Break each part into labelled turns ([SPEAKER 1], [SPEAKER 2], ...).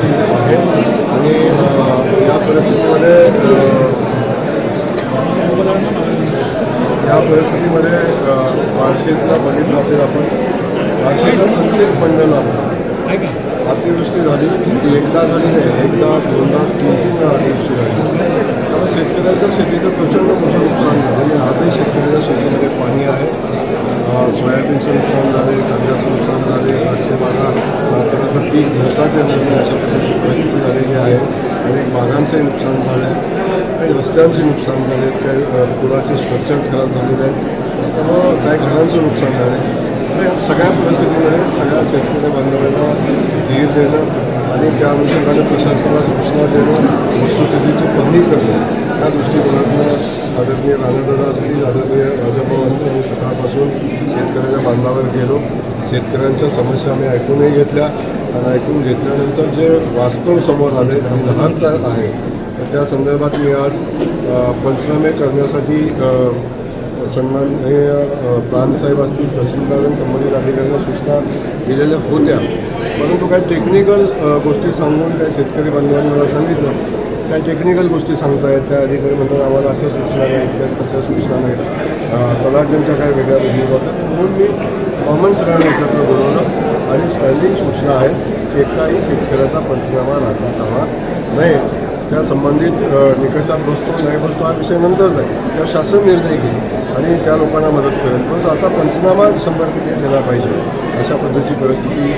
[SPEAKER 1] महत्त्वाची आहे आणि या परिस्थितीमध्ये या परिस्थितीमध्ये बार्शीतला बघितलं असेल आपण बार्शीतला प्रत्येक मंडळाला अतिवृष्टी झाली ती एकदा झाली नाही एकदा दोनदा तीन तीन अतिवृष्टी झाली त्यामुळे शेतकऱ्यांच्या शेतीचं प्रचंड मोठं नुकसान झालं आणि आजही शेतकऱ्याच्या शेतीमध्ये पाणी आहे सोयाबीनचं नुकसान झाले कांद्याचं नुकसान झाले द्राक्षे बागा नागपुराचं पीक धरताच नाही अशा प्रकारची परिस्थिती झालेली आहे अनेक बागांचंही नुकसान झालं आहे काही रस्त्यांचे नुकसान झाले काही पुलाचे स्ट्रक्चर खराब झालेले आहेत त्यामुळं काही घरांचं नुकसान झालं आहे सगळ्या परिस्थितीमध्ये सगळ्या शेतकरी बांधवांना धीर देणं आणि त्या अनुषंगाने प्रशासनाला सूचना देणं वस्तुस्थितीची पाहणी करणं या दृष्टिकोनातनं आदरणीय राजादादा असतील आदरणीय राजाभाऊ असतील आम्ही सकाळपासून शेतकऱ्याच्या बांधावर गेलो. शेतकऱ्यांच्या समस्या आम्ही ऐकूनही घेतल्या आणि ऐकून घेतल्यानंतर जे वास्तव समोर आले आणि लहान आहे तर त्या संदर्भात मी आज पंचनामे करण्यासाठी सन्मान हे प्राणसाहेब असतील तहसीलदार संबंधित अधिकाऱ्यांना सूचना दिलेल्या होत्या. परंतु काही टेक्निकल गोष्टी सांगून काही शेतकरी बांधवांनी मला सांगितलं. काही टेक्निकल गोष्टी सांगतायत काय अधिकारी म्हणतात आम्हाला अशा सूचना नाहीत काय तशा सूचना नाहीत. अ, तलाठ्यांच्या काय वेगळ्या वेगळी होत्या म्हणून मी कॉमन सगळ्यांना एकत्र बोलवलं आणि स्टँडिंग सूचना आहेत एकाही शेतकऱ्याचा पंचनामा राहता कामा नये. त्या संबंधित निकषात बसतो नाही बसतो हा विषय नंतरच आहे. किंवा शासन निर्णय घेईल आणि त्या लोकांना मदत करेल. परंतु आता पंचनामा शंभर टक्के केला पाहिजे. अशा पद्धतीची परिस्थिती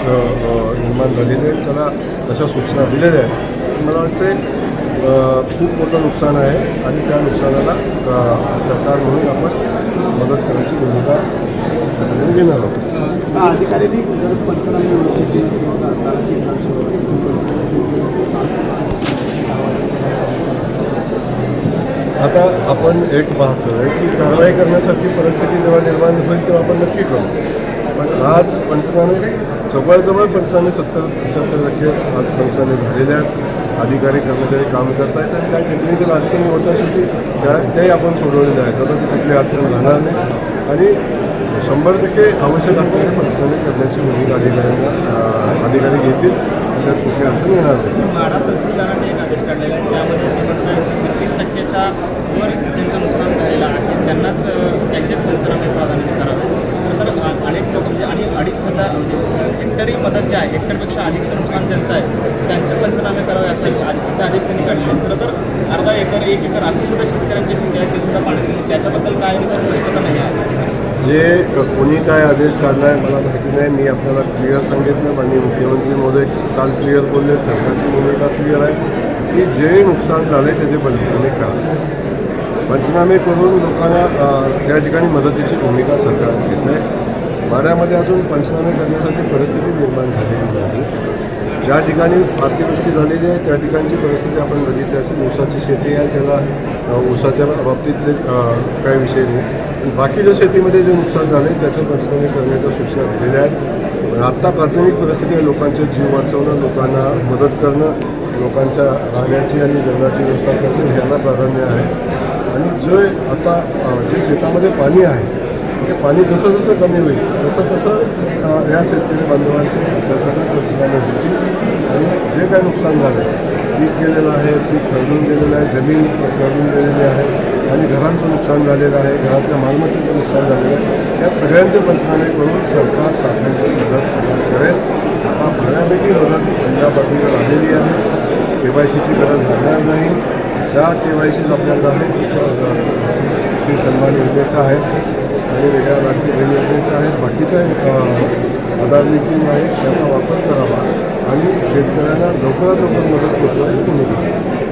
[SPEAKER 1] निर्माण झालेली आहे. त्याला तशा सूचना दिलेल्या आहेत. मला वाटते खूप मोठं नुकसान आहे आणि त्या नुकसानाला सरकार म्हणून आपण मदत करायची भूमिका त्या ठिकाणी घेणार आहोत.
[SPEAKER 2] अधिकाऱ्यांनी पंचनामे
[SPEAKER 1] आता आपण एक पाहतोय की कारवाई करण्यासारखी परिस्थिती जेव्हा निर्माण होईल तेव्हा आपण नक्की करू. पण आज पंचनामे जवळजवळ पंचनामे सत्तर पंच्याहत्तर टक्के आज पंचनामे झालेले आहेत. अधिकारी कर्मचारी काम करत आहेत आणि काही टेक्निकल अडचणी होत असेल ती त्या त्याही आपण सोडवलेल्या आहेत. आता ती कुठली अडचण राहणार नाही. आणि शंभर टक्के आवश्यक असणारे पंचनामे करण्याची भूमिका अधिकाऱ्यांना अधिकारी घेतील. आणि त्यात कुठली अडचण येणार नाही
[SPEAKER 3] माढा तहसीलदारांनी एक आदेश काढलेला आहे त्यामध्ये ते म्हणतात एकवीस टक्क्याच्या वर ज्यांचं नुकसान झालेलं आहे त्यांनाच अं, त्यांचेच पंचनामे प्राधान्य करावे तर अ- अनेक लोक म्हणजे आणि अडीच हजार म्हणजे शेतात जे आहे हेक्टरपेक्षा अधिकचं नुकसान ज्यांचं आहे त्यांचे पंचनामे करावे असे असे आदेश त्यांनी काढले खरं तर अर्धा एकर एक एकर असे सुद्धा शेतकऱ्यांची संख्या आहे ते सुद्धा पाणी त्याच्याबद्दल काय आणि स्पष्टता नाही आहे?
[SPEAKER 1] जे कोणी काय आदेश काढला आहे मला माहिती नाही. मी आपल्याला क्लिअर सांगितलं माननीय मुख्यमंत्री महोदय काल क्लिअर बोलले. सरकारची भूमिका क्लिअर आहे. की जे नुकसान झाले त्याचे पंचनामे करा. पंचनामे करून लोकांना त्या ठिकाणी मदतीची भूमिका सरकार घेत आहे माड्यामध्ये अजून पंचनामे करण्यासाठी परिस्थिती निर्माण झालेली नाही. ज्या ठिकाणी अतिवृष्टी झालेली आहे त्या ठिकाणची परिस्थिती आपण बघितली असेल. ऊसाची शेती आहे त्याला ऊसाच्या बाबतीतले काही विषय नाही. पण बाकीच्या शेतीमध्ये जे नुकसान झालं त्याचे पंचनामे करण्याच्या सूचना दिलेल्या आहेत. आत्ता प्राथमिक परिस्थिती आहे लोकांचे जीव वाचवणं लोकांना मदत करणं लोकांच्या राहण्याची आणि जगण्याची व्यवस्था करणं ह्याला प्राधान्य आहे. आणि जे आता जे शेतामध्ये पाणी आहे हे पाणी जसं जसं कमी होईल तसं तसं या शेतकरी बांधवांचे सरसकट नुकसान होती आणि जे काय नुकसान झालं पीक गेलेलं आहे पीक खरडून गेलेलं आहे जमीन खरडून गेलेली आहे आणि घरांचं नुकसान झालेलं आहे घरातल्या मालमत्तेचं नुकसान झालेलं आहे या सगळ्यांचे पंचनामे करून सरकार तातडीची मदत करेल. आता बऱ्यापैकी मदत पंजाब पातळीवर आलेली आहे. के वाय सीची गरज लागणार नाही. ज्या के वाय सीज आपल्याला आहे श्री सन्मान योजनेचं आहे. आणि वेगळ्या लाडकी बहीण आहेत आहे बाकीच्या आधार देखील आहे त्याचा वापर करावा. आणि शेतकऱ्यांना लवकरात लवकर मदत पोचवण्याची भूमिका